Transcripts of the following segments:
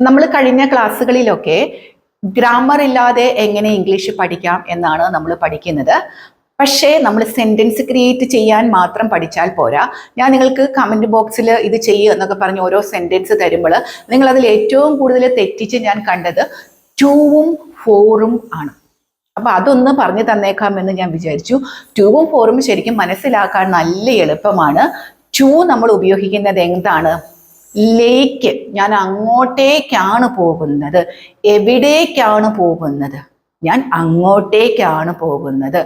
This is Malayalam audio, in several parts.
നമ്മൾ കഴിഞ്ഞ ക്ലാസ്സുകളിലൊക്കെ ഗ്രാമർ ഇല്ലാതെ എങ്ങനെ ഇംഗ്ലീഷ് പഠിക്കാം എന്നാണ് നമ്മൾ പഠിക്കുന്നത്. പക്ഷേ നമ്മൾ സെന്റൻസ് ക്രിയേറ്റ് ചെയ്യാൻ മാത്രം പഠിച്ചാൽ പോരാ. ഞാൻ നിങ്ങൾക്ക് കമന്റ് ബോക്സിൽ ഇത് ചെയ്യുക എന്നൊക്കെ പറഞ്ഞ് ഓരോ സെന്റൻസ് തരുമ്പോൾ നിങ്ങളതിൽ ഏറ്റവും കൂടുതൽ തെറ്റിച്ച് ഞാൻ കണ്ടത് ടൂവും ഫോറും ആണ്. അപ്പോൾ അതൊന്ന് പറഞ്ഞു തന്നേക്കാമെന്ന് ഞാൻ വിചാരിച്ചു. ടൂവും ഫോറും ശരിക്കും മനസ്സിലാക്കാൻ നല്ല എളുപ്പമാണ്. ടു നമ്മൾ ഉപയോഗിക്കുന്നത് എന്താണ്? ലേക്ക് ഞാൻ അങ്ങോട്ടേക്കാണ് പോകുന്നത്. എവിടേക്കാണ് പോകുന്നത്? ഞാൻ അങ്ങോട്ടേക്കാണ് പോകുന്നത്.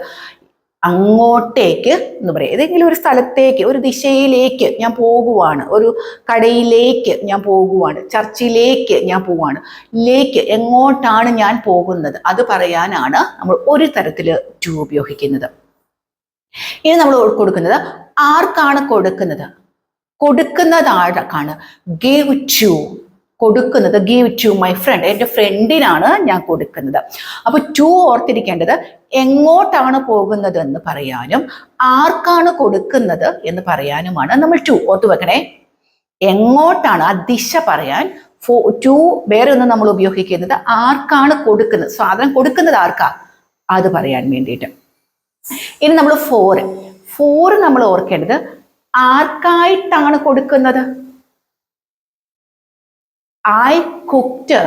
അങ്ങോട്ടേക്ക് എന്ന് പറയാം. ഏതെങ്കിലും ഒരു സ്ഥലത്തേക്ക് ഒരു ദിശയിലേക്ക് ഞാൻ പോകുവാണ്. ഒരു കടയിലേക്ക് ഞാൻ പോകുവാണ്. ചർച്ചിലേക്ക് ഞാൻ പോവാണ് ലേക്ക് എങ്ങോട്ടാണ് ഞാൻ പോകുന്നത്? അത് പറയാനാണ് നമ്മൾ ഒരു തരത്തിൽ ടു ഉപയോഗിക്കുന്നത്. ഇനി നമ്മൾ കൊടുക്കുന്നത് ആർക്കാണ് കൊടുക്കുന്നത്? കൊടുക്കുന്നത് ആർക്കാണ് ഗീവ് ടു കൊടുക്കുന്നത്. ഗീവ് ടു മൈ ഫ്രണ്ട് എന്റെ ഫ്രണ്ടിനാണ് ഞാൻ കൊടുക്കുന്നത്. അപ്പോൾ ടു ഓർത്തിരിക്കേണ്ടത് എങ്ങോട്ടാണ് പോകുന്നത് എന്ന് പറയാനും ആർക്കാണ് കൊടുക്കുന്നത് എന്ന് പറയാനുമാണ് നമ്മൾ ടു ഓർത്ത് വെക്കണേ. എങ്ങോട്ടാണ് ആ ദിശ പറയാൻ ഫോ ടു വേറെ ഒന്ന് നമ്മൾ ഉപയോഗിക്കുന്നത് ആർക്കാണ് കൊടുക്കുന്നത് സാധനം കൊടുക്കുന്നത് ആർക്കാ? അത് പറയാൻ വേണ്ടിയിട്ട്. ഇനി നമ്മൾ ഫോർ ഫോർ നമ്മൾ ഓർക്കേണ്ടത് ആർക്കായിട്ടാണ് കൊടുക്കുന്നത്? I cooked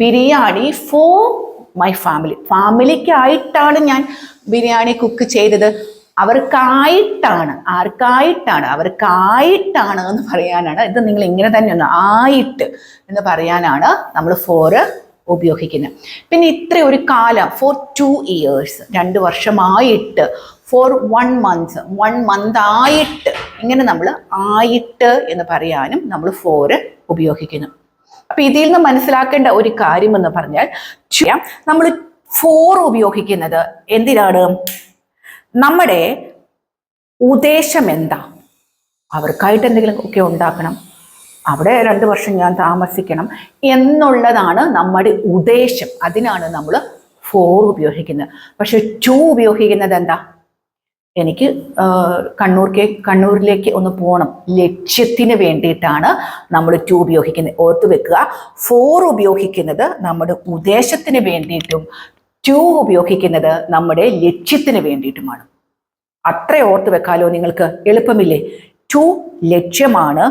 biryani for my family ഫാമിലിക്കായിട്ടാണ് ഞാൻ ബിരിയാണി കുക്ക് ചെയ്തത്. അവർക്കായിട്ടാണ് ആർക്കായിട്ടാണ് അവർക്കായിട്ടാണ് എന്ന് പറയാനാണ്. ഇത് നിങ്ങൾ ഇങ്ങനെ തന്നെയാണ് ആയിട്ട് എന്ന് പറയാനാണ് നമ്മൾ ഫോറ് ഉപയോഗിക്കുന്നത്. പിന്നെ ഇത്ര ഒരു കാലം ഫോർ ടു ഇയേഴ്സ് രണ്ട് വർഷമായിട്ട് for one month one month ആയിട്ട്. ഇങ്ങനെ നമ്മൾ ആയിട്ട് എന്ന് പറയാനും നമ്മൾ ഫോറ് ഉപയോഗിക്കുന്നു. അപ്പൊ ഇതിൽ നിന്ന് മനസ്സിലാക്കേണ്ട ഒരു കാര്യം എന്ന് പറഞ്ഞാൽ നമ്മൾ ഫോർ ഉപയോഗിക്കുന്നത് എന്തിനാണ്? നമ്മുടെ ഉദ്ദേശം എന്താ? അവർക്കായിട്ട് എന്തെങ്കിലും ഒക്കെ ഉണ്ടാക്കണം. അവിടെ രണ്ട് വർഷം ഞാൻ താമസിക്കണം എന്നുള്ളതാണ് നമ്മുടെ ഉദ്ദേശം. അതിനാണ് നമ്മൾ ഫോർ ഉപയോഗിക്കുന്നത്. പക്ഷെ ടു ഉപയോഗിക്കുന്നത് എന്താ? എനിക്ക് കണ്ണൂർക്ക് കണ്ണൂരിലേക്ക് ഒന്ന് പോകണം. ലക്ഷ്യത്തിന് വേണ്ടിയിട്ടാണ് നമ്മൾ ടു ഉപയോഗിക്കുന്നത്. ഓർത്ത് വെക്കുക. ഫോർ ഉപയോഗിക്കുന്നത് നമ്മുടെ ഉദ്ദേശത്തിന് വേണ്ടിയിട്ടും ടു ഉപയോഗിക്കുന്നത് നമ്മുടെ ലക്ഷ്യത്തിന് വേണ്ടിയിട്ടുമാണ്. അത്ര ഓർത്ത് വെക്കാലോ നിങ്ങൾക്ക്. എളുപ്പമില്ലേ? ടു ലക്ഷ്യമാണ്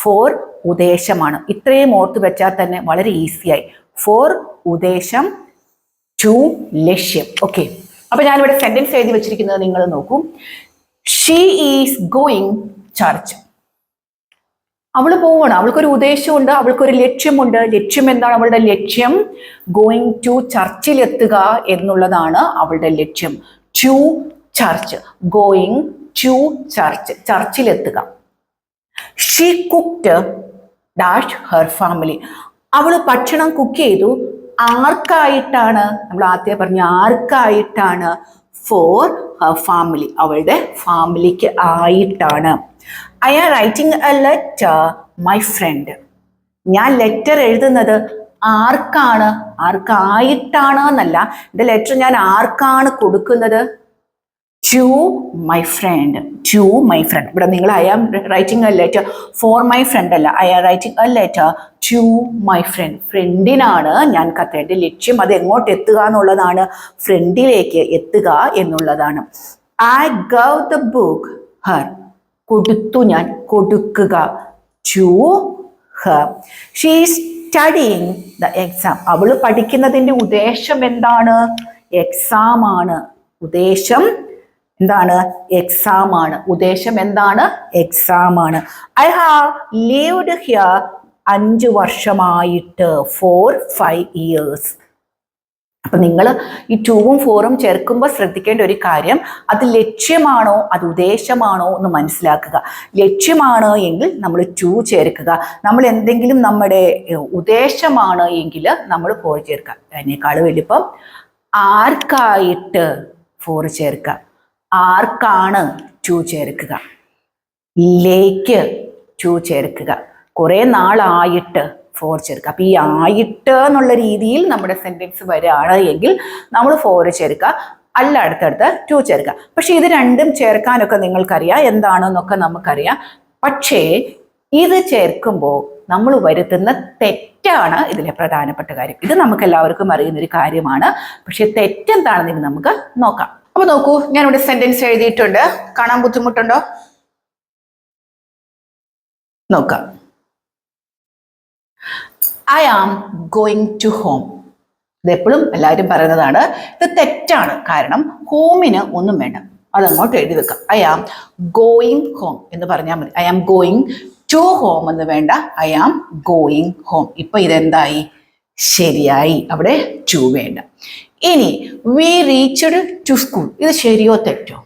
ഫോർ ഉദ്ദേശമാണ്. ഇത്രയും ഓർത്ത് വെച്ചാൽ തന്നെ വളരെ ഈസിയായി. ഫോർ ഉദ്ദേശം ടു ലക്ഷ്യം. ഓക്കെ. അപ്പൊ ഞാനിവിടെ സെന്റൻസ് എഴുതി വെച്ചിരിക്കുന്നത് നിങ്ങൾ നോക്കൂ. ഷീ ഈസ് ഗോയിങ് ചർച്ച് അവൾ പോവണം. അവൾക്കൊരു ഉദ്ദേശമുണ്ട് അവൾക്കൊരു ലക്ഷ്യമുണ്ട്. ലക്ഷ്യം എന്താണ് അവളുടെ ലക്ഷ്യം? ഗോയിങ് ടു ചർച്ചിലെത്തുക എന്നുള്ളതാണ് അവളുടെ ലക്ഷ്യം. To church going to church ചർച്ചിലെത്തുക she cook dash her family അവൾ ഭക്ഷണം കുക്ക് ചെയ്തു. ആർക്കായിട്ടാണ് നമ്മൾ ആദ്യം പറഞ്ഞ ആർക്കായിട്ടാണ്? ഫോർ ഫാമിലി അവളുടെ ഫാമിലിക്ക് ആയിട്ടാണ്. I are writing a letter my friend ഞാൻ ലെറ്റർ എഴുതുന്നത് ആർക്കാണ്? ആർക്കായിട്ടാണ് എന്നല്ല. എന്റെ ലെറ്റർ ഞാൻ ആർക്കാണ് കൊടുക്കുന്നത്? To my friend to my friend ഇവിടെ നിങ്ങൾ I am writing a letter for my friend അല്ല. I am writing a letter to my friend ഫ്രണ്ടിനാണ് ഞാൻ കത്തേണ്ട ലക്ഷ്യം അത് എങ്ങോട്ട് എത്തുക എന്നുള്ളതാണ്. ഫ്രണ്ടിലേക്ക് എത്തുക എന്നുള്ളതാണ്. I gave the book her കൊടുത്തു ഞാൻ കൊടുക്കുക to her she studying the exam അവൾ പഠിക്കുന്നതിന്റെ ഉദ്ദേശം എന്താണ്? എക്സാം ആണ്. ഉദ്ദേശം എന്താണ്? എക്സാം ആണ്. ഉദ്ദേശം എന്താണ്? എക്സാം ആണ്. ഐ ഹാവ് ലീവ്ഡ് ഹിയർ അഞ്ച് വർഷമായിട്ട്. ഫോർ ഫൈവ് ഇയേഴ്സ് അപ്പൊ നിങ്ങൾ ഈ ടൂവും ഫോറും ചേർക്കുമ്പോൾ ശ്രദ്ധിക്കേണ്ട ഒരു കാര്യം അത് ലക്ഷ്യമാണോ അത് ഉദ്ദേശമാണോ എന്ന് മനസ്സിലാക്കുക. ലക്ഷ്യമാണ് എങ്കിൽ നമ്മൾ ടൂ ചേർക്കുക. നമ്മൾ എന്തെങ്കിലും നമ്മുടെ ഉദ്ദേശമാണ് എങ്കിൽ നമ്മൾ ഫോർ ചേർക്കുക. അതിനേക്കാൾ വലിപ്പം ആർക്കായിട്ട് ഫോർ ചേർക്കുക? ആർക്കാണ് ടു ചേർക്കുക? ലേക്ക് ടു ചേർക്കുക. കുറെ നാളായിട്ട് ഫോർ ചേർക്കുക. അപ്പൊ ഈ ആയിട്ട് എന്നുള്ള രീതിയിൽ നമ്മുടെ സെന്റൻസ് വരികയാണ് എങ്കിൽ നമ്മൾ ഫോർ ചേർക്കുക. അല്ല അടുത്തടുത്ത് ടു ചേർക്കുക. പക്ഷെ ഇത് രണ്ടും ചേർക്കാനൊക്കെ നിങ്ങൾക്കറിയാം. എന്താണെന്നൊക്കെ നമുക്കറിയാം. പക്ഷേ ഇത് ചേർക്കുമ്പോൾ നമ്മൾ വരുത്തുന്ന തെറ്റാണ് ഇതിലെ പ്രധാനപ്പെട്ട കാര്യം. ഇത് നമുക്ക് എല്ലാവർക്കും അറിയുന്ന ഒരു കാര്യമാണ്. പക്ഷെ തെറ്റെന്താണെന്ന് നമുക്ക് നോക്കാം. അപ്പൊ നോക്കൂ ഞാൻ ഇവിടെ സെന്റൻസ് എഴുതിയിട്ടുണ്ട്. കാണാൻ ബുദ്ധിമുട്ടുണ്ടോ? നോക്കാം. I am going to home ഇത് എപ്പോഴും എല്ലാവരും പറയുന്നതാണ്. ഇത് തെറ്റാണ്. കാരണം ഹോമിന് ഒന്നും വേണ്ട. അതങ്ങോട്ട് എഴുതി വെക്കാം. ഐ ആം ഗോയിങ് ഹോം എന്ന് പറഞ്ഞാൽ മതി. I am going to home എന്ന് വേണ്ട. ഐ ആം ഗോയിങ് ഹോം ഇപ്പൊ ഇതെന്തായി? ശരിയായി. അവിടെ ടു വേണ്ട. ഇനി വി റീച്ച്ഡ് ടു സ്കൂൾ ഇത് ശരിയോ തെറ്റോ?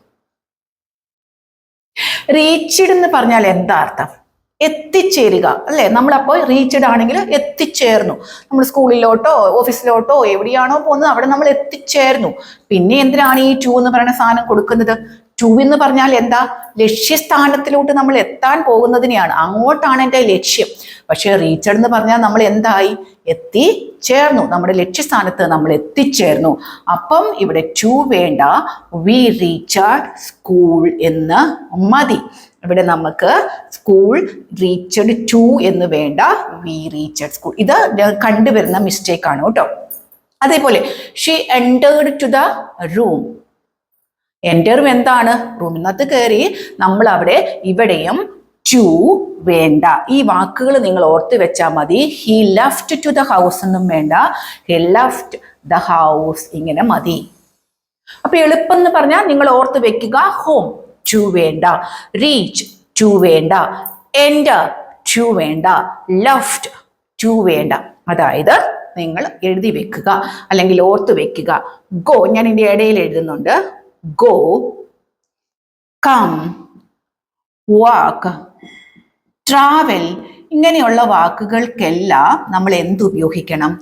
റീച്ച്ഡ് എന്ന് പറഞ്ഞാൽ എന്താ അർത്ഥം? എത്തിച്ചേരുക അല്ലെ? നമ്മളപ്പോൾ റീച്ച്ഡ് ആണെങ്കിൽ എത്തിച്ചേർന്നു. നമ്മൾ സ്കൂളിലോട്ടോ ഓഫീസിലോട്ടോ എവിടെയാണോ പോകുന്നത് അവിടെ നമ്മൾ എത്തിച്ചേർന്നു. പിന്നെ എന്തിനാണ് ഈ ടു എന്ന് പറയുന്ന സാധനം കൊടുക്കുന്നത്? ടു എന്ന് പറഞ്ഞാൽ എന്താ? ലക്ഷ്യസ്ഥാനത്തിലോട്ട് നമ്മൾ എത്താൻ പോകുന്നതിനെയാണ്. അങ്ങോട്ടാണ് എന്റെ ലക്ഷ്യം. പക്ഷേ റീച്ചഡ് എന്ന് പറഞ്ഞാൽ നമ്മൾ എന്തായി? എത്തിച്ചേർന്നു നമ്മുടെ ലക്ഷ്യസ്ഥാനത്ത് നമ്മൾ എത്തിച്ചേർന്നു. അപ്പം ഇവിടെ ടു വേണ്ട. വി റീച്ചാർഡ് സ്കൂൾ എന്ന് മതി. ഇവിടെ നമുക്ക് സ്കൂൾ റീച്ചഡ് ടു എന്ന് വേണ്ട. വി റീച്ചഡ് സ്കൂൾ ഇത് കണ്ടുവരുന്ന മിസ്റ്റേക്ക് ആണ് കേട്ടോ. അതേപോലെ she entered to the room എന്ററും എന്താണ്? റൂമിനകത്ത് കയറി. നമ്മൾ അവിടെ ഇവിടെയും ടു വേണ്ട. ഈ വാക്കുകൾ നിങ്ങൾ ഓർത്ത് വെച്ചാൽ മതി. He left to the house എന്നും വേണ്ട. ഹി ലെഫ്റ്റ് ദ ഹൗസ് ഇങ്ങനെ മതി. അപ്പൊ എളുപ്പം എന്ന് പറഞ്ഞാൽ നിങ്ങൾ ഓർത്ത് വെക്കുക ഹോം ടു വേണ്ട. റീച്ച് ടു വേണ്ട. എൻഡർ ടു വേണ്ട. ലെഫ്റ്റ് ടു വേണ്ട. അതായത് നിങ്ങൾ എഴുതി വെക്കുക അല്ലെങ്കിൽ ഓർത്ത് വെക്കുക. ഗോ ഞാൻ ഇതിന്റെ ഇടയിൽ എഴുതുന്നുണ്ട്. ഗോ കം വാക്ക് ട്രാവൽ ഇങ്ങനെയുള്ള വാക്കുകൾക്കെല്ലാം നമ്മൾ എന്ത് ഉപയോഗിക്കണം?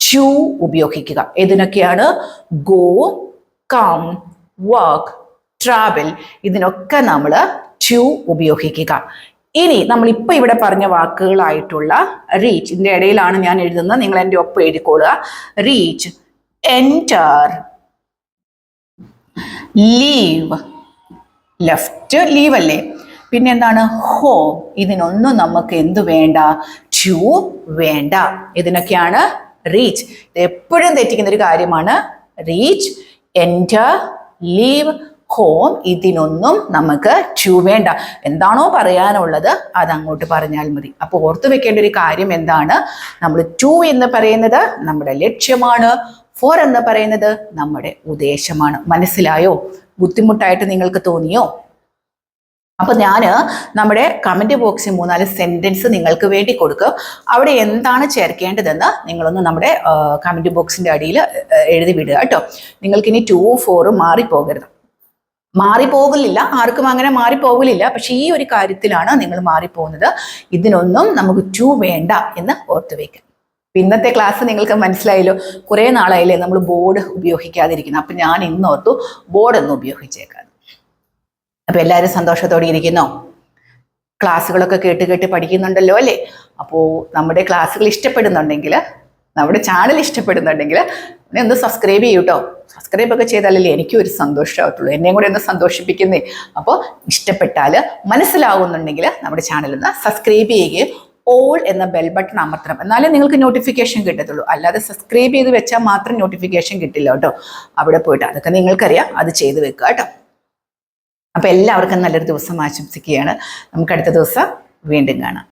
ടു ഉപയോഗിക്കുക. ഏതിനൊക്കെയാണ്? ഗോ കം വർക്ക് ട്രാവൽ ഇതിനൊക്കെ നമ്മൾ ടു ഉപയോഗിക്കുക. ഇനി നമ്മൾ ഇപ്പൊ ഇവിടെ പറഞ്ഞ വാക്കുകളായിട്ടുള്ള റീച്ച് ഇതിന്റെ ഇടയിലാണ് ഞാൻ എഴുതുന്നത്. നിങ്ങൾ എന്റെ ഒപ്പം എഴുതിക്കൊള്ളുക reach enter leave left leave അല്ലേ? പിന്നെ എന്താണ് ഹോം ഇതിനൊന്നും നമുക്ക് എന്ത് വേണ്ട? ടു വേണ്ട. ഇതിനൊക്കെയാണ് റീച്ച് എപ്പോഴും തെറ്റിക്കുന്ന ഒരു കാര്യമാണ് റീച്ച് എന്റർ ലീവ് ഹോം ഇതിനൊന്നും നമുക്ക് ടു വേണ്ട. എന്താണോ പറയാനുള്ളത് അത് അങ്ങോട്ട് പറഞ്ഞാൽ മതി. അപ്പോൾ ഓർത്തു വെക്കേണ്ട ഒരു കാര്യം എന്താണ്? നമ്മൾ ടു എന്ന് പറയുന്നത് നമ്മുടെ ലക്ഷ്യമാണ്. ഫോർ എന്ന് പറയുന്നത് നമ്മുടെ ഉദ്ദേശമാണ്. മനസ്സിലായോ? ബുദ്ധിമുട്ടായിട്ട് നിങ്ങൾക്ക് തോന്നിയോ? അപ്പൊ ഞാൻ നമ്മുടെ കമന്റ് ബോക്സിൽ മൂന്നാൽ സെന്റൻസ് നിങ്ങൾക്ക് വേണ്ടി കൊടുക്കും. അവിടെ എന്താണ് ചേർക്കേണ്ടതെന്ന് നിങ്ങളൊന്ന് നമ്മുടെ കമന്റ് ബോക്സിന്റെ അടിയിൽ എഴുതി വിടുക കേട്ടോ. നിങ്ങൾക്ക് ഇനി ടൂവും ഫോറും മാറിപ്പോകരുത്. മാറിപ്പോകലില്ല ആർക്കും അങ്ങനെ മാറിപ്പോകലില്ല. പക്ഷെ ഈ ഒരു കാര്യത്തിലാണ് നിങ്ങൾ മാറിപ്പോകുന്നത്. ഇതിനൊന്നും നമുക്ക് ടു വേണ്ട എന്ന് ഓർത്തു വെക്കാം ഇന്നത്തെ ക്ലാസ് നിങ്ങൾക്ക് മനസ്സിലായല്ലോ കുറേ നാളായില്ലേ നമ്മൾ ബോർഡ് ഉപയോഗിക്കാതിരിക്കുന്നു അപ്പം ഞാൻ ഇന്നോർത്തു ബോർഡ് ഒന്ന് ഉപയോഗിച്ചേക്കാം. അപ്പം എല്ലാവരും സന്തോഷത്തോടെ ഇരിക്കുന്നു. ക്ലാസ്സുകളൊക്കെ കേട്ട് കേട്ട് പഠിക്കുന്നുണ്ടല്ലോ അല്ലേ? അപ്പോൾ നമ്മുടെ ക്ലാസ്സുകൾ ഇഷ്ടപ്പെടുന്നുണ്ടെങ്കിൽ നമ്മുടെ ചാനൽ ഇഷ്ടപ്പെടുന്നുണ്ടെങ്കിൽ എന്നെ ഒന്ന് സബ്സ്ക്രൈബ് ചെയ്യൂ കേട്ടോ സബ്സ്ക്രൈബ് ഒക്കെ ചെയ്താലല്ലേ എനിക്കും ഒരു സന്തോഷമാകത്തുള്ളൂ എന്നെയും കൂടെ ഒന്ന് സന്തോഷിപ്പിക്കുന്നേ. അപ്പോൾ ഇഷ്ടപ്പെട്ടാൽ മനസ്സിലാവുന്നുണ്ടെങ്കിൽ നമ്മുടെ ചാനൽ ഒന്ന് സബ്സ്ക്രൈബ് ചെയ്യുകയും ഓൾ എന്ന ബെൽ ബട്ടൺ അമർത്തണം. എന്നാലേ നിങ്ങൾക്ക് നോട്ടിഫിക്കേഷൻ കിട്ടത്തുള്ളൂ. അല്ലാതെ സബ്സ്ക്രൈബ് ചെയ്ത് വെച്ചാൽ മാത്രം നോട്ടിഫിക്കേഷൻ കിട്ടില്ല കേട്ടോ. അവിടെ പോയിട്ട് അതൊക്കെ നിങ്ങൾക്കറിയാം. അത് ചെയ്ത് വെക്കുക കേട്ടോ. അപ്പോൾ എല്ലാവർക്കും നല്ലൊരു ദിവസം ആശംസിക്കുകയാണ്. നമുക്ക് അടുത്ത ദിവസം വീണ്ടും കാണാം.